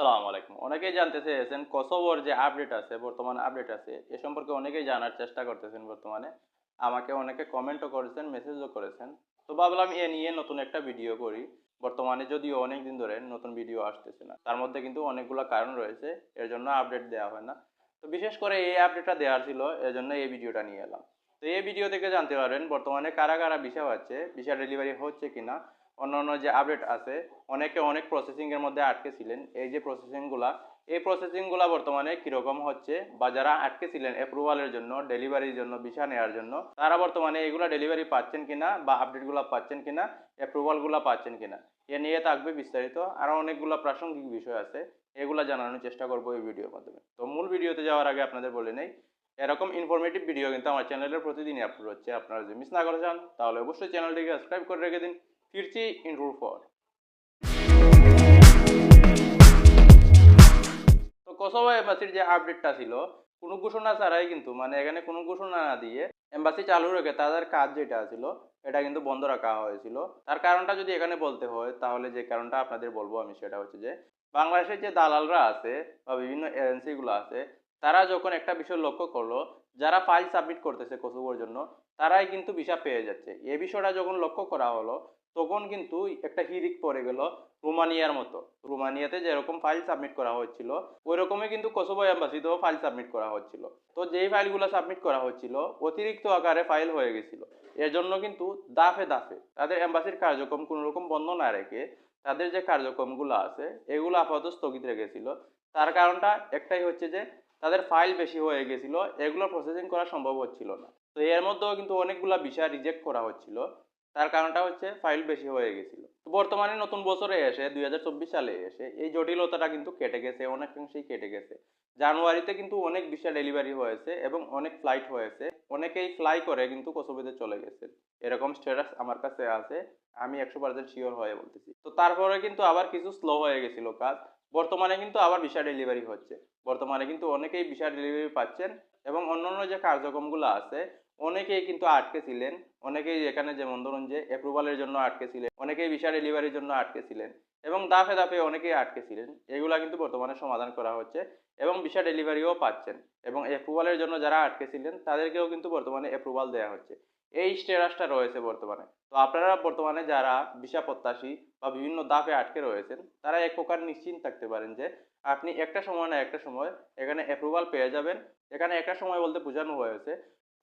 আসসালামু আলাইকুম। অনেকেই জানতে চেয়েছেন কসোভোর যে আপডেট আছে, বর্তমান আপডেট আছে, এ সম্পর্কে অনেকেই জানার চেষ্টা করতেছেন বর্তমানে। আমাকে অনেকে কমেন্টও করেছেন মেসেজও করেছেন। তো ভাবলাম এ নিয়ে নতুন একটা ভিডিও করি। বর্তমানে যদিও অনেক দিন ধরে নতুন ভিডিও আসতেছে না। তার মধ্যে কিন্তু অনেকগুলো কারণ রয়েছে, এর জন্য আপডেট দেওয়া হয় না। তো বিশেষ করে এই আপডেটটা দেওয়ার ছিল, এর জন্য এই ভিডিওটা নিয়ে এলাম। তো এই ভিডিও থেকে জানতে পারবেন বর্তমানে কারা কারা ভিসা পাচ্ছে, ভিসা ডেলিভারি হচ্ছে কিনা অন্যান্য যে আপডেট আছে, অনেকে অনেক প্রসেসিংয়ের মধ্যে আটকে ছিলেন। এই যে প্রসেসিংগুলা, এই প্রসেসিংগুলা বর্তমানে কীরকম হচ্ছে বা যারা আটকে ছিলেন অ্যাপ্রুভালের জন্য ডেলিভারির জন্য ভিসা নেওয়ার জন্য, তারা বর্তমানে এগুলা ডেলিভারি পাচ্ছেন কিনা বা আপডেটগুলা পাচ্ছেন কিনা অ্যাপ্রুভালগুলা পাচ্ছেন কিনা, এ নিয়ে থাকবে বিস্তারিত। আরও অনেকগুলো প্রাসঙ্গিক বিষয় আছে, এগুলো জানানোর চেষ্টা করব এই ভিডিওর মাধ্যমে। তো মূল ভিডিওতে যাওয়ার আগে আপনাদের বলে নেই, এরকম ইনফরমেটিভ ভিডিও কিন্তু আমার চ্যানেলের প্রতিদিনই আপলোড হচ্ছে। আপনারা যদি মিস না করে চান তাহলে অবশ্যই চ্যানেলটিকে সাবস্ক্রাইব করে রেখে দিন। ফিরছি ইন্ট্রোর পর তো কসোভো এম্বাসির যে আপডেটটা ছিল, কোনো ঘোষণা ছাড়াই কিন্তু মানে এখানে কোনো ঘোষণা না দিয়ে এম্বাসি চালু রেখে তাদের কাজ যেটা ছিল, এটা কিন্তু বন্ধ রাখা হয়েছিল। তার কারণটা যদি এখানে বলতে হয়, তাহলে যে কারণটা আপনাদের বলব আমি সেটা হচ্ছে যে, বাংলাদেশের যে দালালরা আছে বা বিভিন্ন এজেন্সিগুলো আছে, তারা যখন একটা বিষয় লক্ষ্য করল যারা ফাইল সাবমিট করতেছে কসোভোর জন্য, তারাই কিন্তু ভিসা পেয়ে যাচ্ছে। এই বিষয়টা যখন লক্ষ্য করা হলো, তখন কিন্তু একটা হিরিক পড়ে গেল রোমানিয়ার মতো। রোমানিয়াতে যেরকম ফাইল সাবমিট করা হচ্ছিল ওই রকমই কিন্তু কসোভো এম্বাসিতেও ফাইল সাবমিট করা হচ্ছিল। তো যেই ফাইলগুলো সাবমিট করা হচ্ছিল, অতিরিক্ত আকারে ফাইল হয়ে গেছিল। এর জন্য কিন্তু দাফে দাফে তাদের এম্বাসির কার্যক্রম কোনো রকম বন্ধ না রেখে তাদের যে কার্যক্রমগুলো আছে, এগুলো আপাতত স্থগিত রেখেছিল। তার কারণটা একটাই হচ্ছে যে তাদের ফাইল বেশি হয়ে গেছিল, এগুলো প্রসেসিং করা সম্ভব হচ্ছিল না। তো এর মধ্যেও কিন্তু অনেকগুলা বিষয় রিজেক্ট করা হচ্ছিল, তার কারণটা হচ্ছে ফাইল বেশি হয়ে গেছিল। বর্তমানে নতুন বছরে এসে, দুই সালে এসে, এই জটিলতাটা কিন্তু কেটে গেছে অনেকাংশেই কেটে গেছে। জানুয়ারিতে কিন্তু অনেক বিষয় ডেলিভারি হয়েছে এবং অনেক ফ্লাইট হয়েছে, অনেকেই ফ্লাই করে কিন্তু কসোভোতে চলে গেছে। এরকম স্ট্যাটাস আমার কাছে আছে, আমি একশো পার্সেন্ট শিওর হয়ে বলতেছি। তো তারপরে কিন্তু আবার কিছু স্লো হয়ে গেছিল কাজ বর্তমানে কিন্তু আবার ভিসা ডেলিভারি হচ্ছে। বর্তমানে কিন্তু অনেকেই ভিসা ডেলিভারি পাচ্ছেন এবং অন্যান্য যে কার্যক্রমগুলো আছে, অনেকেই কিন্তু আটকে ছিলেন অনেকেই এখানে যেমন ধরুন যে অ্যাপ্রুভালের জন্য আটকে ছিলেন অনেকেই ভিসা ডেলিভারির জন্য আটকে ছিলেন এবং দাফে দাফে অনেকেই আটকে ছিলেন এগুলা কিন্তু বর্তমানে সমাধান করা হচ্ছে এবং ভিসা ডেলিভারিও পাচ্ছেন এবং অ্যাপ্রুভালের জন্য যারা আটকে ছিলেন তাদেরকেও কিন্তু বর্তমানে অ্যাপ্রুভাল দেওয়া হচ্ছে। এই স্টেটাসটা রয়েছে বর্তমানে। তো আপনারা বর্তমানে যারা ভিসা প্রত্যাশী বা বিভিন্ন দাফে আটকে রয়েছেন, তারা এক প্রকার নিশ্চিন্ত থাকতে পারেন যে আপনি একটা সময় না একটা সময় এখানে অ্যাপ্রুভাল পেয়ে যাবেন। এখানে একটা সময় বলতে বোঝানো হয়েছে,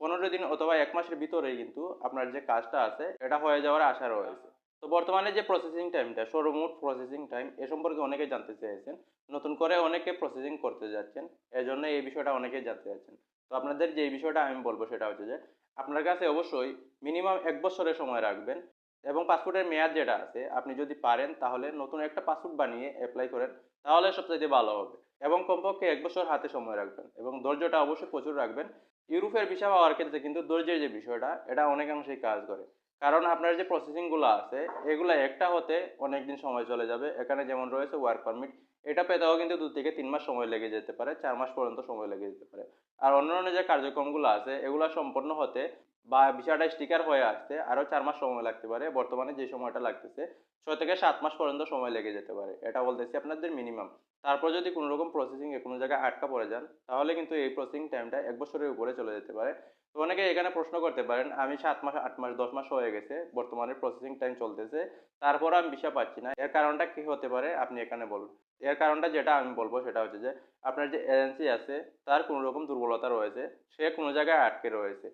পনেরো দিন অথবা এক মাসের ভিতরেই কিন্তু আপনার যে কাজটা আছে, এটা হয়ে যাওয়ার আশা রয়েছে। তো বর্তমানে যে প্রসেসিং টাইমটা সর্বমোট প্রসেসিং টাইম এ সম্পর্কে অনেকে জানতে চেয়েছেন, নতুন করে অনেকে প্রসেসিং করতে যাচ্ছেন, এজন্য এই বিষয়টা অনেকেই জানতে চাচ্ছেন। তো আপনাদের যে বিষয়টা আমি বলব সেটা হচ্ছে যে আপনার কাছে অবশ্যই মিনিমাম এক বছরের সময় রাখবেন এবং পাসপোর্টের মেয়াদ যেটা আছে, আপনি যদি পারেন তাহলে নতুন একটা পাসপোর্ট বানিয়ে অ্যাপ্লাই করেন, তাহলে সবচেয়ে ভালো হবে। এবং কমপক্ষে এক বছর হাতে সময় রাখবেন এবং ধৈর্যটা অবশ্যই প্রচুর রাখবেন। ইউরোপের ভিসা পাওয়ার ক্ষেত্রে কিন্তু ধৈর্যের যে বিষয়টা, এটা অনেকাংশেই কাজ করে। কারণ আপনার যে প্রসেসিংগুলো আছে, এগুলো একটা হতে অনেক দিন সময় চলে যাবে। এখানে যেমন রয়েছে ওয়ার্ক পারমিট এটা পেতেও কিন্তু দু থেকে তিন মাস সময় লেগে যেতে পারে, চার মাস পর্যন্ত সময় লেগে যেতে পারে। আর অন্যান্য যে কার্যক্রমগুলো আছে, এগুলো সম্পন্ন হতে বা ভিসাটা স্টিকার হয়ে আসতে আরও চার মাস সময় লাগতে পারে। বর্তমানে যে সময়টা লাগতেছে, ছয় থেকে সাত মাস পর্যন্ত সময় লেগে যেতে পারে। এটা বলতেছি আপনাদের মিনিমাম তারপর যদি কোনো রকম প্রসেসিং কোনো জায়গায় আটকা পড়ে যান, তাহলে কিন্তু এই প্রসেসিং টাইমটা এক বছরের উপরে চলে যেতে পারে। তো অনেকে এখানে প্রশ্ন করতে পারেন, আমি সাত মাস, আট মাস, দশ মাস হয়ে গেছে, বর্তমানে প্রসেসিং টাইম চলতেছে, তারপর আমি ভিসা পাচ্ছি না। এর কারণটা কি হতে পারে? আপনি এখানে বলুন। এর কারণটা যেটা আমি বলব সেটা হচ্ছে যে, আপনার যে এজেন্সি আছে, তার কোনো রকম দুর্বলতা রয়েছে, সে কোনো জায়গায় আটকে রয়েছে।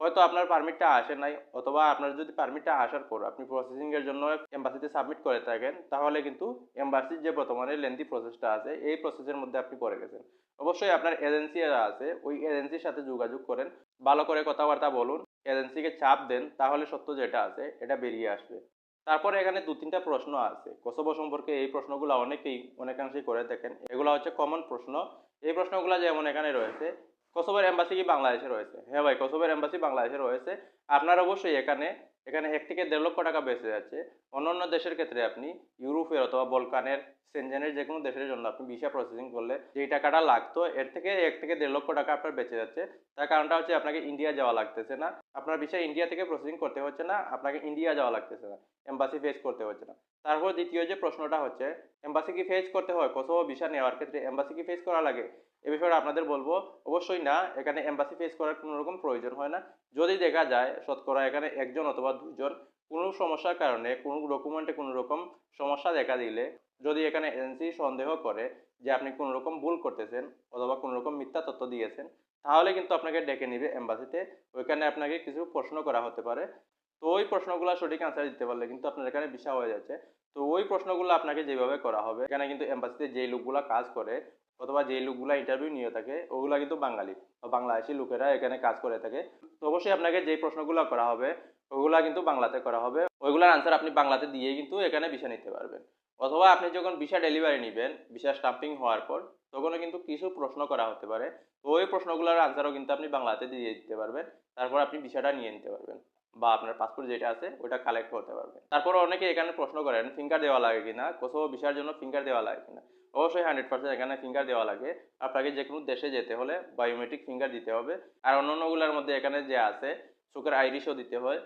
হয়তো আপনার পারমিটটা আসে নাই, অথবা আপনার যদি পারমিটটা আসার পর আপনি প্রসেসিং এর জন্য এম্বাসিতে সাবমিট করে থাকেন, তাহলে কিন্তু এম্বাসির যে বর্তমানে লেন্দি প্রসেসটা আছে, এই প্রসেসের মধ্যে আপনি পড়ে গেছেন। অবশ্যই আপনার এজেন্সি আছে, ওই এজেন্সির সাথে যোগাযোগ করেন, ভালো করে কথাবার্তা বলুন এজেন্সিকে চাপ দেন, তাহলে সত্য যেটা আছে, এটা বেরিয়ে আসবে। তারপরে এখানে দু তিনটা প্রশ্ন আছে, কসোভো সম্পর্কে এই প্রশ্নগুলো অনেকেই অনেকাংশেই করে থাকেন, এগুলো হচ্ছে কমন প্রশ্ন। এই প্রশ্নগুলো যেমন এখানে রয়েছে কসোভোর এম্বাসি কি বাংলাদেশে রয়েছে হ্যাঁ ভাই কসোভোর এম্বাসি বাংলাদেশে রয়েছে আপনার অবশ্যই এখানে এখানে এক থেকে দেড় লক্ষ টাকা বেঁচে যাচ্ছে। অন্যান্য দেশের ক্ষেত্রে আপনি ইউরোপের অথবা বলকানের সেনজেনের যে কোনো দেশের জন্য আপনি ভিসা প্রসেসিং করলে যেই টাকাটা লাগতো, এর থেকে এক থেকে দেড় লক্ষ টাকা আপনার বেঁচে যাচ্ছে। তার কারণটা হচ্ছে আপনাকে ইন্ডিয়া যাওয়া লাগতেছে না। আপনার ভিসা ইন্ডিয়া থেকে প্রসেসিং করতে হচ্ছে না, আপনাকে ইন্ডিয়া যাওয়া লাগতেছে না। এম্বাসি ফেস করতে হচ্ছে না। তারপর দ্বিতীয় যে প্রশ্নটা হচ্ছে এম্বাসি কি ফেস করতে হয়? কোথাও ভিসা নেওয়ার ক্ষেত্রে এম্বাসি কি ফেস করা লাগে? এ বিষয়ে আপনাদের বলব, অবশ্যই না। এখানে এম্বাসি ফেস করার কোনো রকম প্রয়োজন হয় না। যদি দেখা যায় শতকরা এখানে একজন অথবা দুজন কোনো সমস্যার কারণে কোনো ডকুমেন্টে কোনো রকম সমস্যা দেখা দিলে, যদি এখানে এজেন্সি সন্দেহ করে যে আপনি কোনো রকম ভুল করতেছেন অথবা কোনো রকম মিথ্যা তথ্য দিয়েছেন, তাহলে কিন্তু আপনাকে ডেকে নিবে এম্বাসিতে ওইখানে আপনাকে কিছু প্রশ্ন করা হতে পারে। তো ওই প্রশ্নগুলো সঠিক আনসার দিতে পারলে কিন্তু আপনার এখানে ভিসা হয়ে যাচ্ছে। তো ওই প্রশ্নগুলো আপনাকে যেভাবে করা হবে, এখানে কিন্তু এম্বাসিতে যেই লোকগুলো কাজ করে অথবা যে লোকগুলা ইন্টারভিউ নিয়ে থাকে, ওগুলা কিন্তু বাঙালি বাংলাদেশি লোকেরা এখানে কাজ করে থাকে। তো অবশ্যই আপনাকে যেই প্রশ্নগুলো করা হবে, ওগুলা কিন্তু বাংলাতে করা হবে। ওইগুলোর আনসার আপনি বাংলাতে দিয়ে কিন্তু এখানে ভিসা নিতে পারবেন। অথবা আপনি যখন ভিসা ডেলিভারি নেবেন ভিসা স্টাম্পিং হওয়ার পর, তখনও কিন্তু কিছু প্রশ্ন করা হতে পারে। তো ওই প্রশ্নগুলোর আনসারও কিন্তু আপনি বাংলাতে দিয়ে দিতে পারবেন। তারপর আপনি ভিসাটা নিয়ে নিতে পারবেন। বা আপনার পাসপোর্ট যেটা আছে ওটা কালেক্ট করতে পারবেন তারপর অনেকে এখানে প্রশ্ন করেন ফিঙ্গার দেওয়া লাগে কিনা? কোথাও ভিসার জন্য ফিঙ্গার দেওয়া লাগে কিনা? অবশ্যই হান্ড্রেড পার্সেন্ট এখানে ফিঙ্গার দেওয়া লাগে। আপনাকে যে কোনো দেশে যেতে হলে বায়োমেট্রিক ফিঙ্গার দিতে হবে। আর অন্যান্যগুলোর মধ্যে এখানে যে আছে, চোখের আইরিশও দিতে হয়।